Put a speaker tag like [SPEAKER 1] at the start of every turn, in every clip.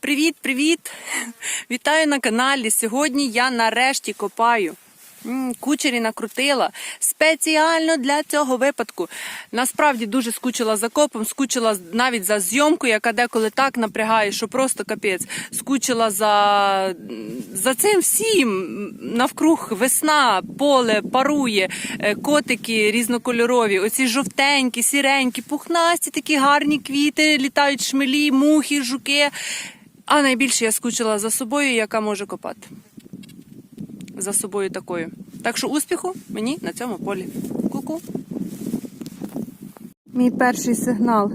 [SPEAKER 1] Привіт, привіт! Вітаю на каналі. Сьогодні я нарешті копаю. Кучері накрутила спеціально для цього випадку. Насправді дуже скучила за копом, скучила навіть за зйомку, яка деколи так напрягає, що просто капець. Скучила за, за цим всім. Навкруг весна, поле парує, е, котики різнокольорові, оці жовтенькі, сіренькі, пухнасті, такі гарні квіти, літають шмелі, мухи, жуки. А найбільше я скучила за собою, яка може копати. За собою такою. Так що успіху мені на цьому полі. Ку-ку. Мій перший сигнал.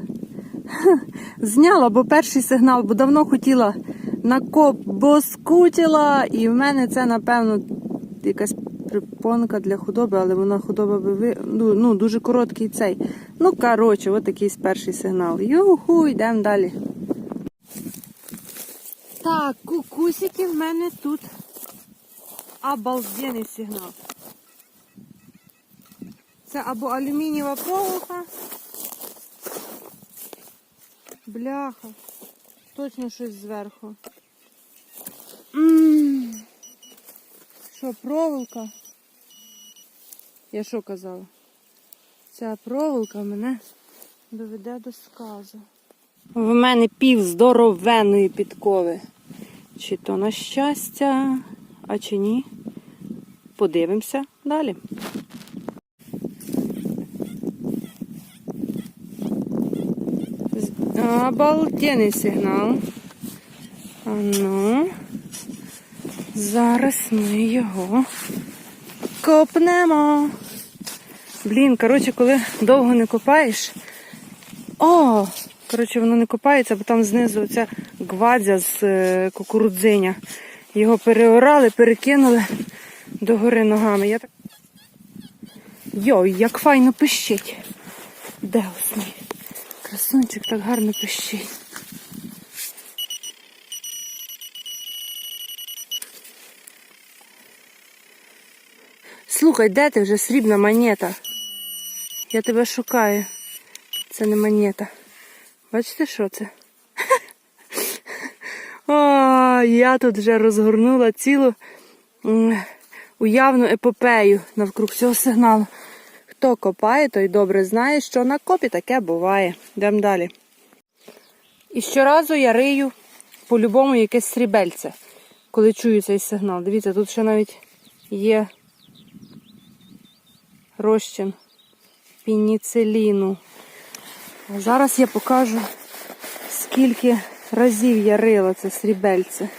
[SPEAKER 1] Зняла, бо перший сигнал, бо давно хотіла на коп, бо скучила. І в мене це, напевно, якась припонка для худоби, але вона худоба би ну, ну, дуже короткий цей. Ну, коротше, от такий перший сигнал. Юху, йдемо далі. Так, кукусики в мене тут обалденний сигнал. Це або алюмінієва проволока. Бляха. Точно щось зверху. М. Що, проволока? Я що казала? Ця проволока мене доведе до сказу. В мене пів здоровенної підкови. Чи то на щастя, а чи ні? Подивимося далі. Обалденний сигнал. А ну, зараз ми його копнемо. Блін, коротше, коли довго не копаєш. О! Коротше, воно не копається, бо там знизу оця гвадзя з е, кукурудзиня. Його переорали, перекинули догори ногами. Я так... Йой, як файно пищить. Де ось? Красунчик так гарно пищить. Слухай, де ти вже срібна монета? Я тебе шукаю. Це не монета. Бачите, що це? О, я тут вже розгорнула цілу уявну епопею навкруг цього сигналу. Хто копає, той добре знає, що на копі таке буває. Йдемо далі. І щоразу я рию по-любому якесь срібельце, коли чую цей сигнал. Дивіться, тут ще навіть є розчин пеніциліну. А зараз я покажу, скільки разів я рила це срібельце.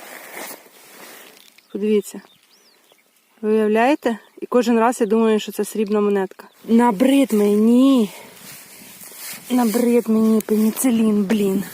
[SPEAKER 1] Подивіться. Ви уявляєте? І кожен раз я думаю, що це срібна монетка. Набрид мені. Набрид мені пеніцилін, блін.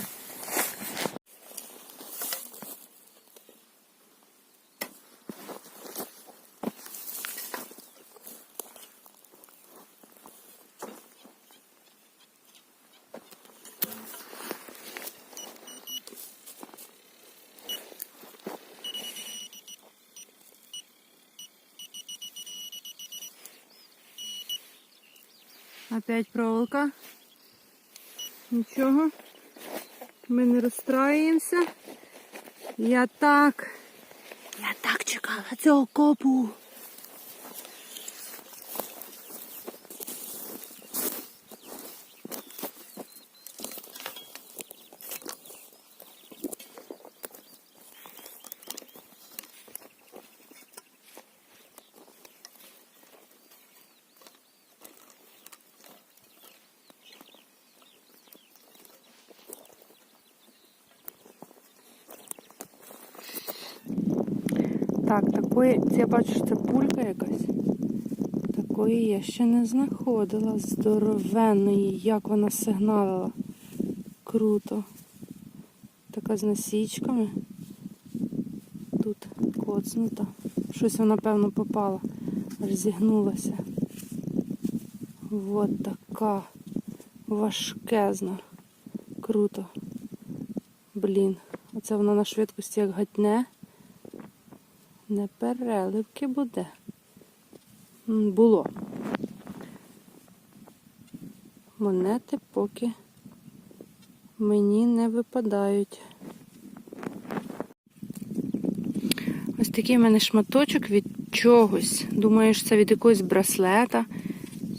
[SPEAKER 1] Опять проволока. Нічого. Ми не розстроїмося. Я так. Я так чекала цього копу. Так, такої, я бачу, що це пулька якась. Такої я ще не знаходила. Здоровенної, як вона сигналила. Круто. Така з насічками. Тут коцнута. Щось вона, певно, попала. Аж зігнулася. От така важкезна. Круто. Блін. Оце вона на швидкості як гатне. Не переливки буде. Було. Монети поки мені не випадають. Ось такий в мене шматочок від чогось. Думаю, що це від якогось браслета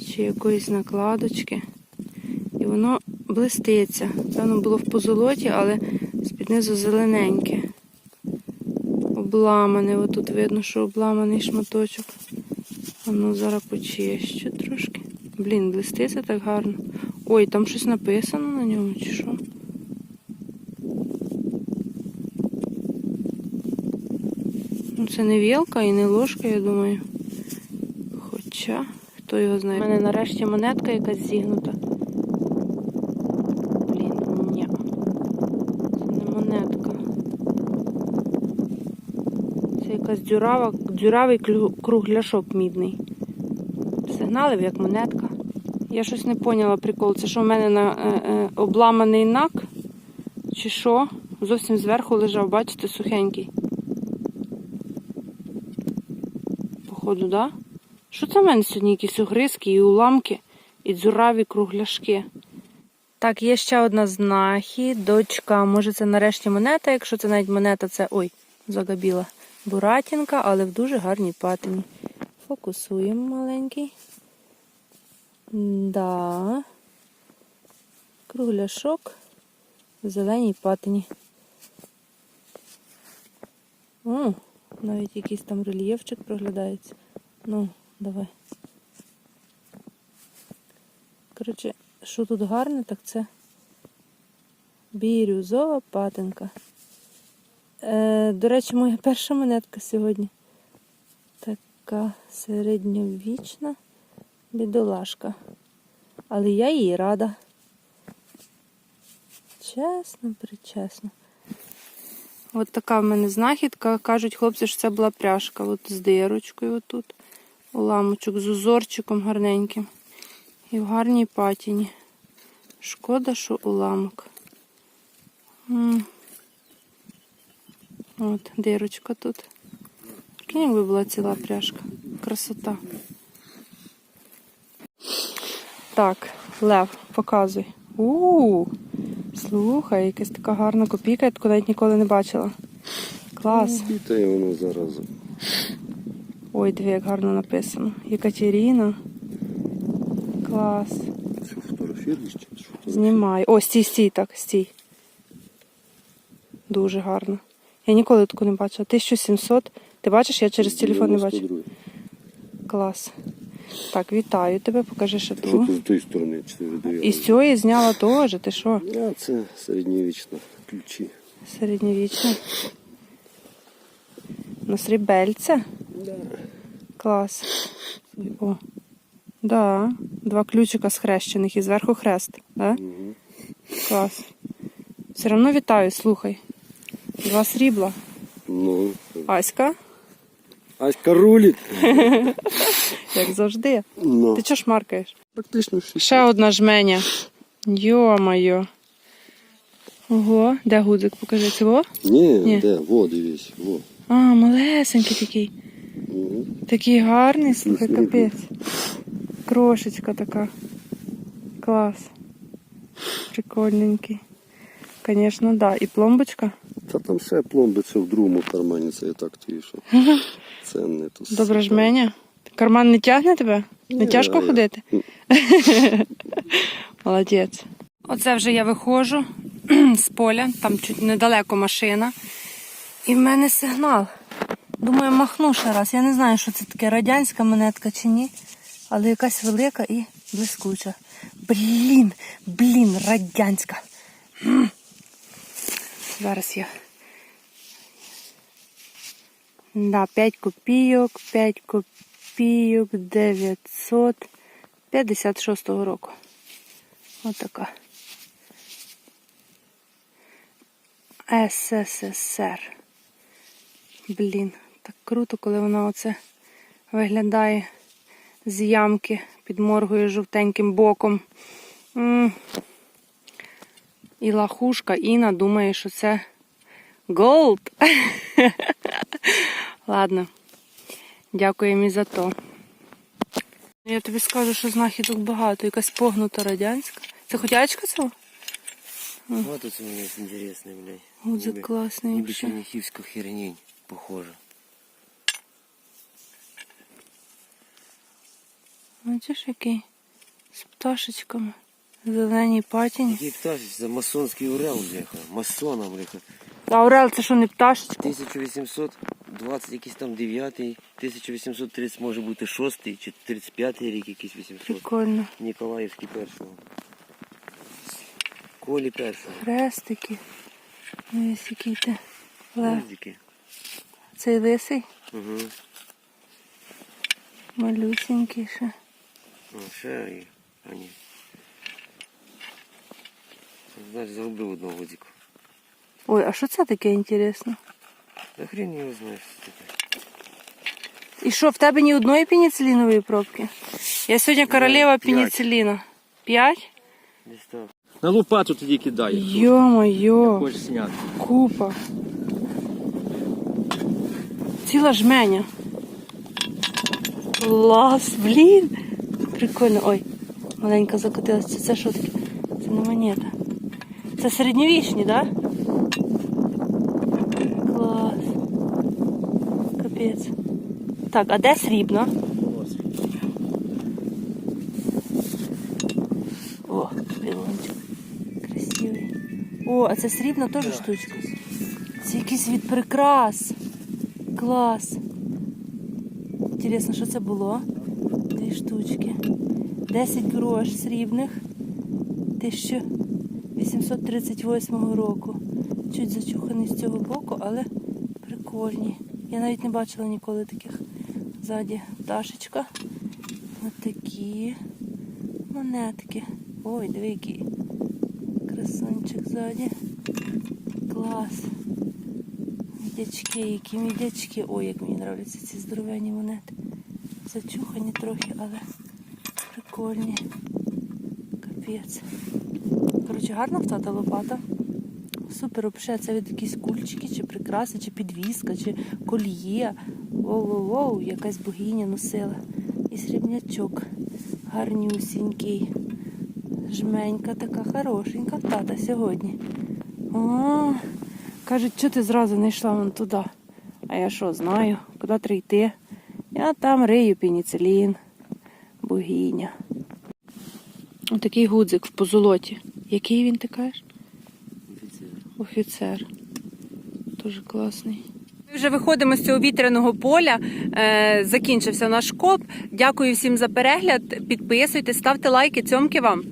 [SPEAKER 1] чи якоїсь накладочки. І воно блиститься. Певно, було в позолоті, але з-під низу зелененьке. Обламане. Отут видно, що обламаний шматочок. А ну зараз почищу трошки. Блін, блиститься так гарно. Ой, там щось написано на ньому, чи що? Ну, це не вілка і не ложка, я думаю. Хоча, хто його знає. У мене нарешті монетка якась зігнута. Блін, ні. Це не монетка. Це якась дзюрава, дзюравий кругляшок мідний. Сигналив як монетка. Я щось не поняла прикол. Це що в мене на е, е, обламаний нак? Чи що? Зовсім зверху лежав, бачите, сухенький. Походу, да? Що це в мене сьогодні якісь огризки і уламки, і дзюраві кругляшки? Так, є ще одна знахідочка. Може, це нарешті монета. Якщо це навіть монета, це. Ой, загабіла. Буратінка, але в дуже гарній патині. Фокусуємо маленький. Да. Кругляшок в зеленій патині. О, навіть якийсь там рельєфчик проглядається. Ну, давай. Коротше, що тут гарне, так це бірюзова патинка. Е, до речі, моя перша монетка сьогодні. Така середньовічна бідолашка. Але я їй рада. Чесно, причесно. От така в мене знахідка. Кажуть хлопці, що це була пряжка. От з дирочкою отут. Уламочок з узорчиком гарненьким. І в гарній патіні. Шкода, що уламок. М. От, дирочка тут. Прикинь, якби була ціла пряжка. Красота. Так, Лев, показуй. У, слухай, якась така гарна копійка, я таку навіть ніколи не бачила. Клас.
[SPEAKER 2] Та воно зараза.
[SPEAKER 1] Ой, диви, як гарно написано. Екатерина. Клас.
[SPEAKER 2] Що фотографіруєш?
[SPEAKER 1] Знімай. О, стій, стій, так, стій. Дуже гарно. Я ніколи таку не бачила. 1700. Ти бачиш, я через телефон не бачу.
[SPEAKER 2] 92.
[SPEAKER 1] Клас. Так, вітаю тебе, покажи ще
[SPEAKER 2] Що
[SPEAKER 1] ту.
[SPEAKER 2] ти з тої сторони 4
[SPEAKER 1] І з цієї зняла теж, ти що?
[SPEAKER 2] А, це середньовічна ключі.
[SPEAKER 1] Середньовічна. На срібельце.
[SPEAKER 2] Да.
[SPEAKER 1] Клас. О. Да. Два ключика схрещених і зверху хрест. Да? Клас. Все одно вітаю, слухай. Два срібла.
[SPEAKER 2] Ну,
[SPEAKER 1] Аська,
[SPEAKER 2] Аська рулить.
[SPEAKER 1] як завжди.
[SPEAKER 2] Ну,
[SPEAKER 1] Ти чого шмаркаєш?
[SPEAKER 2] практично 60.
[SPEAKER 1] Ще одна жменя. Йо-моє. Ого, де гудзик? Покажи це. Во?
[SPEAKER 2] Ні,
[SPEAKER 1] Ні.
[SPEAKER 2] де, во, дивись, во.
[SPEAKER 1] А, малесенький такий.
[SPEAKER 2] Угу.
[SPEAKER 1] Такий гарний, слухай, капець. Крошечка така. Клас. Прикольненький. Звісно, да. І пломбочка.
[SPEAKER 2] Та там ще пломби, це в другому кармані, це я так тобі що. Це не то.
[SPEAKER 1] Добре жменя. Карман не тягне тебе? Не тяжко
[SPEAKER 2] я-
[SPEAKER 1] ходити? Молодець. Оце вже я виходжу з поля, там чуть недалеко машина. І в мене сигнал. Думаю, махну ще раз. Я не знаю, що це таке, радянська монетка чи ні, але якась велика і блискуча. Блін, блін, радянська. Зараз я. Да, 5 копійок, 5 копійок, 956 року. Отака. СССР. Блін, так круто, коли вона оце виглядає з ямки, підморгує жовтеньким боком. М. І лахушка Іна думає, що це голд. Ладно, дякуємо і за то. Я тобі скажу, що знахідок багато, якась погнута радянська. Це хотячка це?
[SPEAKER 3] Вот тут у меня есть интересный, блядь. Ніби-
[SPEAKER 1] класний
[SPEAKER 3] Ніби
[SPEAKER 1] вообще.
[SPEAKER 3] черніхівська хернень, похоже.
[SPEAKER 1] Бачиш, який? З пташечками. Зеленій патіні.
[SPEAKER 3] Який пташечка, це масонський урел, бляха. Масона, бляха.
[SPEAKER 1] А Орел це що не пташечка?
[SPEAKER 3] 1820 якийсь там 9 1830 може бути 6 чи 35 рік якийсь 800.
[SPEAKER 1] Прикольно.
[SPEAKER 3] Ніколаївський першого. Колі першого.
[SPEAKER 1] Хрестики. Ну, ось який ти. Лев.
[SPEAKER 3] Левдики.
[SPEAKER 1] Цей лисий,
[SPEAKER 3] Угу.
[SPEAKER 1] малюсенький ще.
[SPEAKER 3] О, ще і. А ні. Значить, загубив одного годіку.
[SPEAKER 1] Ой, а що це таке інтересно?
[SPEAKER 3] Да хрен його знає, що це таке.
[SPEAKER 1] І що, в тебе ні одної пеніцилінової пробки? Я сьогодні королева
[SPEAKER 3] п'ять.
[SPEAKER 1] пеніциліна. П'ять?
[SPEAKER 3] Десь так.
[SPEAKER 4] На лопату тоді кидає.
[SPEAKER 1] Йо-моє,
[SPEAKER 4] Хочеш зняти.
[SPEAKER 1] купа. Ціла жменя. Клас, блін. Прикольно. Ой, маленька закотилася. Це, це що таке? Це не монета. Це середньовічні, так? Да? Клас. Капець. Так, а де срібна? О, білончик. Красивий. О, а це срібна теж штучка. Це якийсь від прикрас. Клас. Інтересно, що це було? Дві штучки. 10 грош срібних 1838 року. Чуть зачуханий з цього боку, але прикольні. Я навіть не бачила ніколи таких. Ззаді пташечка. Ось такі монетки. Ой, диви, який красунчик ззаді. Клас. Мідячки, які мідячки. Ой, як мені нравляться ці здоровенні монети. Зачухані трохи, але прикольні. Капець. Коротше, гарна в тата лопата. Супер, взагалі, це від якісь кульчики, чи прикраси, чи підвіска, чи коліє. Воу-воу-воу, якась богиня носила. І срібнячок гарнюсінький. Жменька така хорошенька в тата сьогодні. О, кажуть, що ти зразу не йшла вон туди. А я що, знаю, куди треба йти. Я там рию пеніцилін, богиня. Отакий гудзик в позолоті. Який він ти кажеш?
[SPEAKER 3] Офіцер.
[SPEAKER 1] Офіцер. Дуже класний. Ми вже виходимо з цього вітряного поля. Е, закінчився наш коп. Дякую всім за перегляд. Підписуйтесь, ставте лайки, цьомки вам.